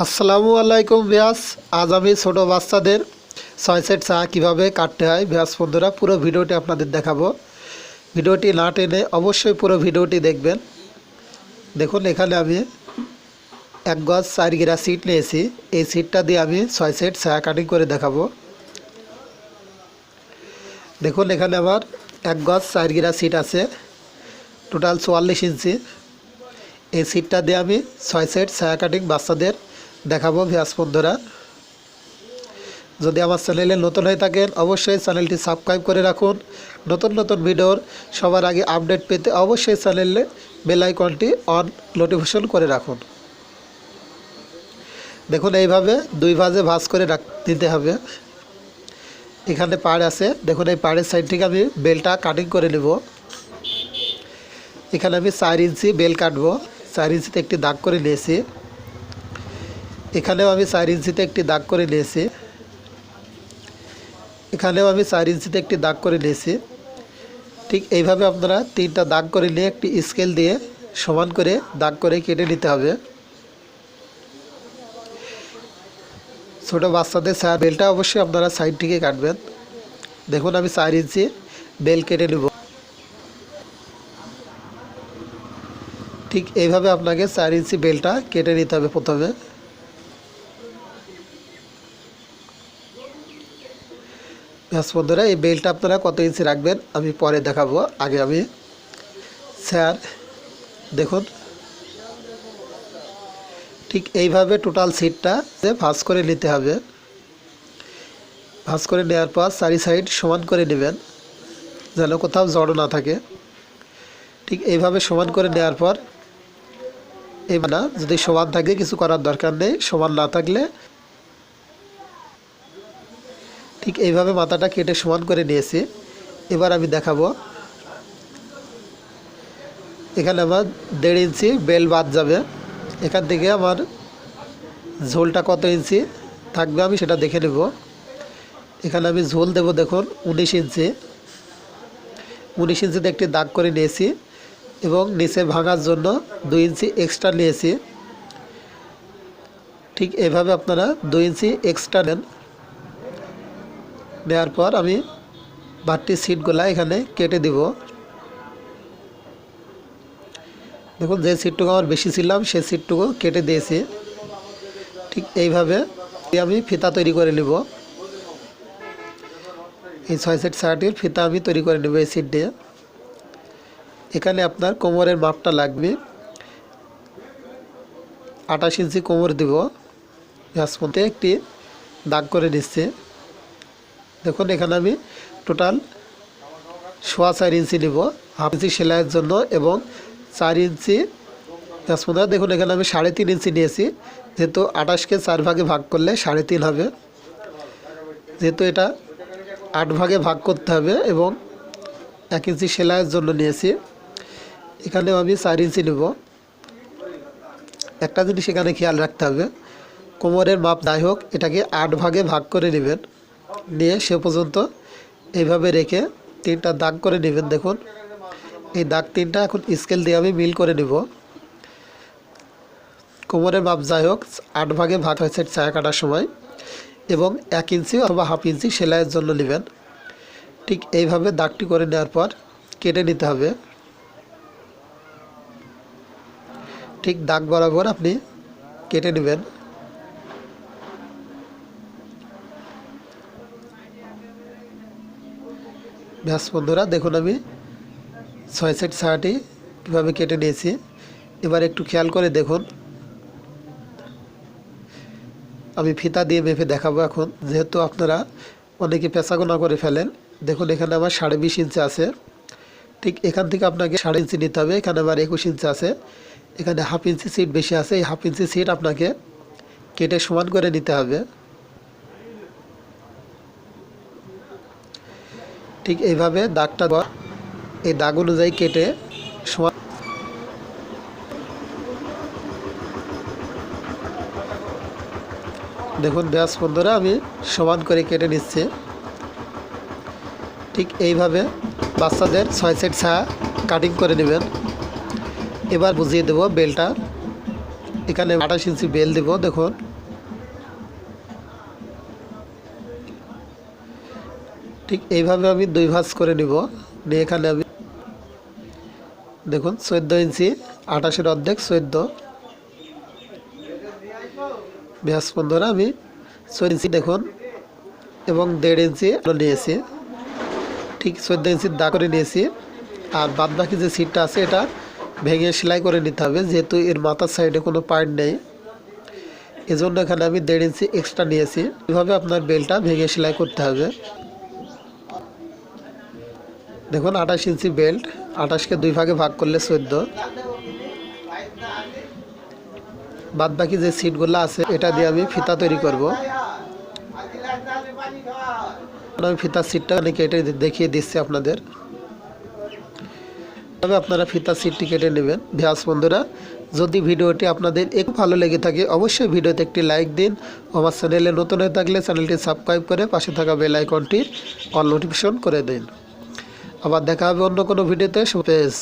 আসসালামু আলাইকুম ব্যাস আজ আমি ছোটো বাচ্চাদের ছয় সেট চা কীভাবে কাটতে হয় ব্যাস বন্ধুরা, পুরো ভিডিওটি আপনাদের দেখাবো। ভিডিওটি না টেনে অবশ্যই পুরো ভিডিওটি দেখবেন। দেখুন, এখানে আমি এক গজ চার গিরা সিট নিয়েছি। এই সিটটা দিয়ে আমি ছয় সেট ছায়া কাটিং করে দেখাবো। দেখুন, এখানে আমার এক গজ চার গিরা সিট আছে, টোটাল চুয়াল্লিশ ইঞ্চি। এই সিটটা দিয়ে আমি ছয় সেট ছায়া কাটিং বাচ্চাদের দেখাবো ভিয়াস বন্ধুরা যদি আমার চ্যানেলে নতুন হয়ে থাকেন, অবশ্যই চ্যানেলটি সাবস্ক্রাইব করে রাখুন। নতুন নতুন ভিডিওর সবার আগে আপডেট পেতে অবশ্যই চ্যানেলে বেল আইকনটি অন নোটিফিকেশন করে রাখুন। দেখুন, এইভাবে দুই ভাজে ভাজ করে রাখ দিতে হবে। এখানে পাড় আছে। দেখুন, এই পাড়ের সাইড থেকে আমি বেলটা কাটিং করে নেব। এখানে আমি চার ইঞ্চি বেল কাটবো। চার ইঞ্চিতে একটি দাগ করে নিয়েছি। এখানেও আমি চার ইঞ্চিতে একটি দাগ করে নিয়েছি। এখানেও আমি চার ইঞ্চিতে একটি দাগ করে নিয়েছি। ঠিক এইভাবে আপনারা তিনটা দাগ করে নিয়ে একটি স্কেল দিয়ে সমান করে দাগ করে কেটে নিতে হবে। ছোটো বাচ্চাদের স্যার বেলটা অবশ্যই আপনারা সাইড থেকে কাটবেন। দেখুন আমি চার ইঞ্চি বেল কেটে নেব। ঠিক এইভাবে আপনাকে চার ইঞ্চি বেলটা কেটে নিতে হবে প্রথমে। বন্ধুরা এই বেলটা আপনারা কত ইঞ্চি রাখবেন আমি পরে দেখাবো। আগে আমি স্যার, দেখুন। ঠিক এইভাবে টোটাল সিটটা যে ভাঁজ করে নিতে হবে। ভাঁজ করে নেওয়ার পর চারি সাইড সমান করে নেবেন, যেন কোথাও জড়ো না থাকে। ঠিক এইভাবে সমান করে নেওয়ার পর এই না, যদি সমান থাকে, কিছু করার দরকার নেই। সমান না থাকলে ঠিক এইভাবে মাথাটা কেটে সমান করে নিয়েছি। এবার আমি দেখাবো। এখানে আমার দেড় ইঞ্চি বেল বাদ যাবে। এখান থেকে আমার ঝোলটা কত ইঞ্চি থাকবে আমি সেটা দেখে নেব। এখানে আমি ঝোল দেব দেখুন উনিশ ইঞ্চি। উনিশ ইঞ্চিতে একটি দাগ করে নিয়েছি এবং নিচে ভাঙার জন্য দুই ইঞ্চি এক্সট্রা নিয়েছি। ঠিক এভাবে আপনারা দুই ইঞ্চি এক্সট্রা নেন। নেওয়ার পর আমি বাড়তি সিটগুলা এখানে কেটে দিব। দেখুন, যে সিটটুকু আমার বেশি ছিলাম সেই সিটটুকু কেটে দিয়েছি। ঠিক এইভাবে আমি ফিতা তৈরি করে নেব। এই ছয় সেট শার্টের ফিতা আমি তৈরি করে নেব এই সিট দিয়ে। এখানে আপনার কোমরের মাপটা লাগবে। আঠাশ ইঞ্চি কোমর দিব। গ্যাস মধ্যে একটি দাগ করে নিচ্ছে। দেখুন, এখানে আমি টোটাল সোয়া চার ইঞ্চি নিব। হাফ ইঞ্চি সেলাইয়ের জন্য এবং চার ইঞ্চি দশমদা দেখুন, এখানে আমি সাড়ে তিন ইঞ্চি নিয়েছি। যেহেতু আঠাশকে চার ভাগে ভাগ করলে সাড়ে তিন হবে। যেহেতু এটা আট ভাগে ভাগ করতে হবে এবং এক ইঞ্চি সেলাইয়ের জন্য নিয়েছি। এখানেও আমি চার ইঞ্চি নেব। একটা জিনিস এখানে খেয়াল রাখতে হবে, কোমরের মাপ যাই হোক, এটাকে আট ভাগে ভাগ করে নেবেন। নিয়ে সে পর্যন্ত এইভাবে রেখে তিনটা দাগ করে নেবেন দেখুন। এই দাগ তিনটা এখন স্কেল দিয়ে আমি মিল করে নেব। কোমরের মাপ যাই হোক, আট ভাগে ভাগ হয়েছে ছায়া কাটার সময় এবং এক ইঞ্চি অথবা হাফ ইঞ্চি সেলাইয়ের জন্য নেবেন। ঠিক এইভাবে দাগটি করে নেওয়ার পর কেটে নিতে হবে। ঠিক দাগ বরাবর আপনি কেটে নেবেন। ব্যাস বন্ধুরা, দেখুন আমি ছয় সেট ছায়াটি কীভাবে কেটে নিয়েছি। এবার একটু খেয়াল করে দেখুন। আমি ফিতা দিয়ে মেপে দেখাবো এখন, যেহেতু আপনারা অনেকে পেঁচাগোনা করে ফেলেন। দেখুন, এখানে আমার সাড়ে বিশ ইঞ্চি আছে। ঠিক এখান থেকে আপনাকে সাড়ে ইঞ্চি নিতে হবে, এখানে আমার একুশ ইঞ্চি আছে। এখানে হাফ ইঞ্চি সিট বেশি আছে, এই হাফ ইঞ্চি সিট আপনাকে কেটে সমান করে নিতে হবে। ঠিক এইভাবে দাগটা এই দাগ অনুযায়ী কেটে সমান দেখুন ব্যাস বন্ধুরা, আমি সমান করে কেটে নিচ্ছি। ঠিক এইভাবে বাচ্চাদের ছয় সেট ছায়া কাটিং করে নেবেন। এবার বুঝিয়ে দেব বেলটা। এখানে আঠাশ ইঞ্চি বেল দিব, দেখুন। ঠিক এইভাবে আমি দুই ভাঁজ করে নিব। নিয়ে এখানে আমি দেখুন, চোদ্দ ইঞ্চি, আঠাশের অর্ধেক চোদ্দ। ব্যাস বন্ধুরা, আমি চোদ্দ ইঞ্চি দেখুন এবং দেড় ইঞ্চি নিয়েছি। ঠিক চোদ্দ ইঞ্চির দা করে নিয়েছি। আর বাদ বাকি যে সিটটা আছে, এটা ভেঙে সেলাই করে নিতে হবে, যেহেতু এর মাথার সাইডে কোনো পার্ট নেই। এজন্য এখানে আমি দেড় ইঞ্চি এক্সট্রা নিয়েছি। এভাবে আপনার বেলটা ভেঙে সেলাই করতে হবে। দেখুন, আঠাশ ইঞ্চি বেল্ট, আঠাশকে দুই ভাগে ভাগ করলে চোদ্দ। বাদ বাকি যে সিটগুলো আছে, এটা দিয়ে আমি ফিতা তৈরি করব। আমি ফিতার সিটটা আমি কেটে দেখিয়ে দিচ্ছি আপনাদের। তবে আপনারা ফিতার সিটটি কেটে নেবেন। ভ্যাস বন্ধুরা, যদি ভিডিওটি আপনাদের একটু ভালো লেগে থাকে, অবশ্যই ভিডিওতে একটি লাইক দিন। আমার চ্যানেলে নতুন হয়ে থাকলে চ্যানেলটি সাবস্ক্রাইব করে পাশে থাকা বেল আইকনটি অল নোটিফিকেশন করে দিন। আবার দেখা হবে অন্য কোনো ভিডিওতে সুপেজ